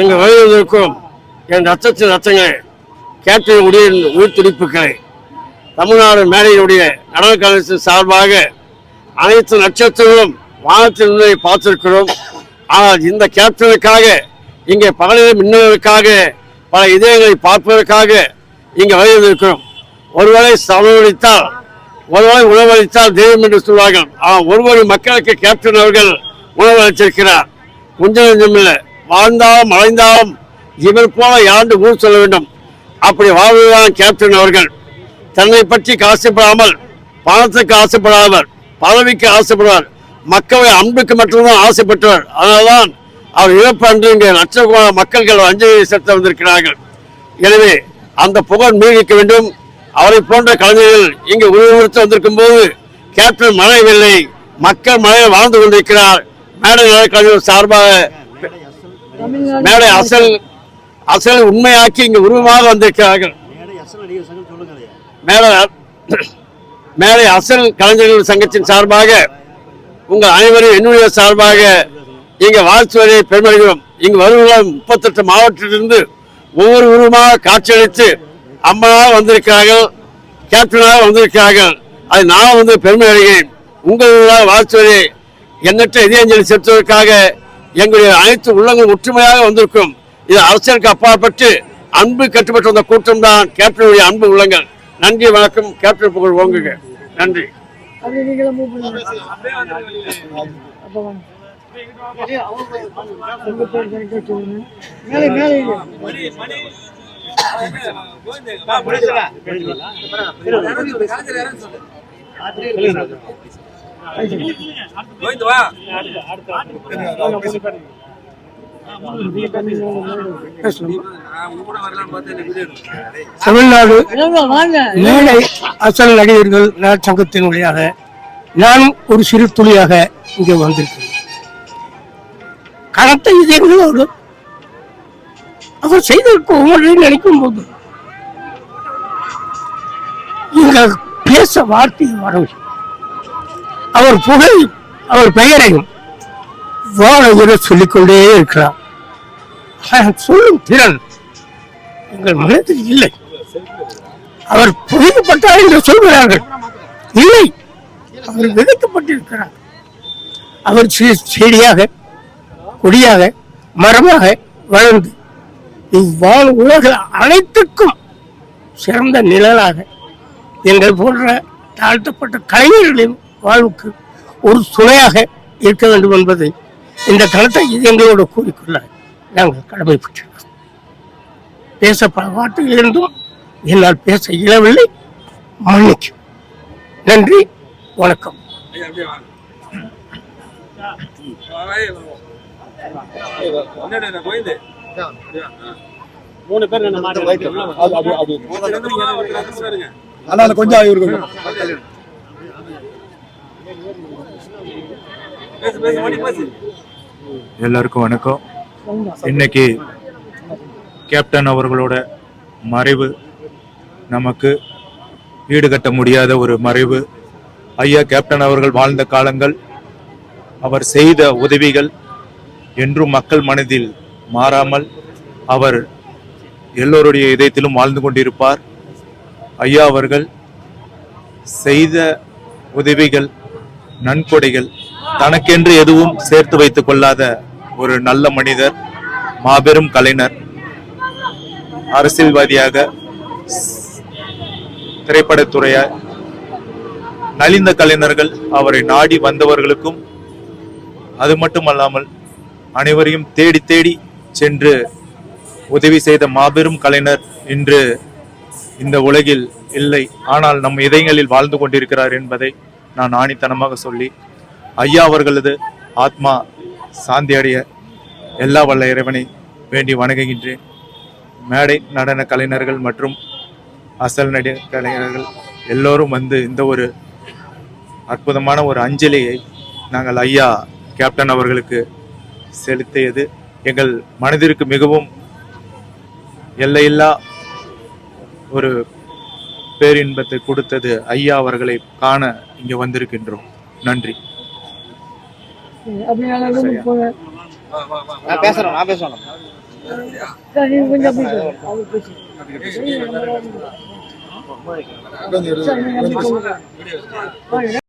எங்கள் வயதிற்கும் என் ரத்தத்தின் ரத்தங்கள் கேப்டன் உடைய உயிர் துடிப்புகளை. தமிழ்நாடு மேடையினுடைய நடன கழகத்தின் சார்பாக அனைத்து நட்சத்திரங்களும் வானத்தில் நின்று பார்த்திருக்கிறோம். ஆனால் இந்த கேப்டனுக்காக இங்கே பகலில் மின்னலுக்காக பல இதயங்களை பார்ப்பதற்காக இங்கே வருகிறோம் ஒருவேளை சமவளித்தால் ஒருவேளை உணவளித்தால் தெய்வம் என்று சொல்வார்கள். ஆனால் ஒருவரும் மக்களுக்கு கேப்டன் அவர்கள் உணவு அளித்திருக்கிறார். கொஞ்சம் இல்லை. வாழ்ந்தாலும் மறைந்தாலும் இவர் போல யாண்டு ஊர் சொல்ல வேண்டும்? அப்படி வாழ்வதுதான் கேப்டன் அவர்கள். தன்னை பற்றி ஆசைப்படாமல் பணத்துக்கு ஆசைப்படாதவர் பதவிக்கு ஆசைப்படுவார் மக்களை அன்புக்கு மட்டும்தான் ஆசைப்பட்டவர். அதனால்தான் அவர் இழப்பு அன்று இங்கே லட்சக்கோண மக்கள்கள் அஞ்சலி செலுத்த வந்திருக்கிறார்கள். எனவே அந்த புகழ் நீடிக்க வேண்டும். அவரை போன்ற கலைஞர்கள் இங்கு உருவெடுத்து வந்திருக்கும் போது கேப்டன் மழையவில்லை மக்கள் மழையில் வாழ்ந்து கொண்டிருக்கிறார். மேடை நல கலைஞர் சார்பாக மேடை அசல் அசல் உண்மையாக்கி இங்கு உருவமாக வந்திருக்கிறார்கள். மேடை மேடை அசல் கலைஞர்கள் சங்கத்தின் சார்பாக உங்கள் அனைவரும் என்னுடைய சார்பாக இங்கே வாழ்த்துவதை பெருமடைகிறோம் இங்கு வருகிற முப்பத்தெட்டு மாவட்டத்திலிருந்து ஒவ்வொரு உருவமாக காட்சியளித்து அம்மனாக வந்திருக்கிறார்கள் கேப்டனாக வந்திருக்கிறார்கள். அது நான் வந்து பெருமை அடைகிறேன் உங்கள் வாழ்த்துவதை எண்ணற்ற இதயஞ்சலி செலுத்துவதற்காக எங்களுடைய அனைத்து உள்ளங்கள் ஒற்றுமையாக வந்திருக்கும் இது அரசியலுக்கு அப்பாற்பட்டு அன்பு கட்டுப்பட்டு வந்த கூட்டம் தான் கேப்டனுடைய அன்பு உள்ளங்கள் நன்றி வணக்கம் கேப்டன் புகழ் ஓங்குங்க நன்றி மேலே. தமிழ்நாடு மேடை அசல் நடிகர்கள் நலச்சங்கத்தின் வழியாக நானும் ஒரு சிறு துளியாக இங்கே வந்திருக்கிறேன். கனத்த இதயங்களோடு அவர் செய்திருக்க ஒவ்வொன்றையும் நினைக்கும் போது இங்க பேச வார்த்தை வரவில்லை. அவர் புகழ் அவர் பெயரையும் வாழ சொல்லிக்கொண்டே இருக்கிறார். சொல்லும் திறன் எங்கள் மனத்தில் இல்லை. அவர் புதைக்கப்பட்டார் என்று சொல்கிறார்கள். இல்லை அவர் விதைக்கப்பட்டிருக்கிறார் அவர் செடியாக கொடியாக மரமாக வளர்ந்து இவ்வாழ் உலக அனைத்துக்கும் சிறந்த நிழலாக எங்கள் போன்ற தாழ்த்தப்பட்ட கலைஞர்களையும் வாழ்வுக்கு ஒரு துணையாக இருக்க வேண்டும் என்பதை இந்த கணத்தை எங்களோடு கூறிக்கொள்ள நாங்கள் கடமைப்பட்டிருக்கிறோம். பேச பல வார்த்தைகள் இருந்தும் என்னால் பேச இயலவில்லை. மன்னிக்கும். நன்றி. வணக்கம். அதனால கொஞ்சம் எல்லாருக்கும் வணக்கம். இன்னைக்கு கேப்டன் அவர்களோட மறைவு நமக்கு ஈடுகட்ட முடியாத ஒரு மறைவு. ஐயா கேப்டன் அவர்கள் வாழ்ந்த காலங்கள் அவர் செய்த உதவிகள் என்றும் மக்கள் மனதில் மாறாமல் அவர் எல்லோருடைய இதயத்திலும் வாழ்ந்து கொண்டிருப்பார். ஐயா அவர்கள் செய்த உதவிகள் நன்கொடைகள் தனக்கென்று எதுவும் சேர்த்து வைத்துக் கொள்ளாத ஒரு நல்ல மனிதர் மாபெரும் கலைஞர் அரசியல்வாதியாக ஸ்- திரைப்படத்துறைய நலிந்த கலைஞர்கள் அவரை நாடி வந்தவர்களுக்கும் அது மட்டுமல்லாமல் அனைவரையும் தேடி தேடி சென்று உதவி செய்த மாபெரும் கலைஞர் இன்று இந்த உலகில் இல்லை. ஆனால் நம் இதயங்களில் வாழ்ந்து கொண்டிருக்கிறார் என்பதை நான் ஆணித்தனமாக சொல்லி ஐயா அவர்களது ஆத்மா சாந்தியடைய எல்லா வல்ல இறைவனை வேண்டி வணங்குகின்றேன். மேடை நடன கலைஞர்கள் மற்றும் அசல் நடி கலைஞர்கள் எல்லோரும் வந்து இந்த ஒரு அற்புதமான ஒரு அஞ்சலியை நாங்கள் ஐயா கேப்டன் அவர்களுக்கு செலுத்தியது. எங்கள் மனதிற்கு மிகவும் எல்லையில்லா ஒரு பேரின்பத்தை கொடுத்தது ஐயா அவர்களை காண இங்கே வந்திருக்கின்றோம். நன்றி. அப்படி நாங்கள் ரூமுக்கு போங்க நான் பேசுறேன் நான் பேசணும் சார் நீங்க கொஞ்சம் அப்படி சொல்லுங்க. அவர் பேசு. சார் நீங்க அப்படி சொல்லுங்க.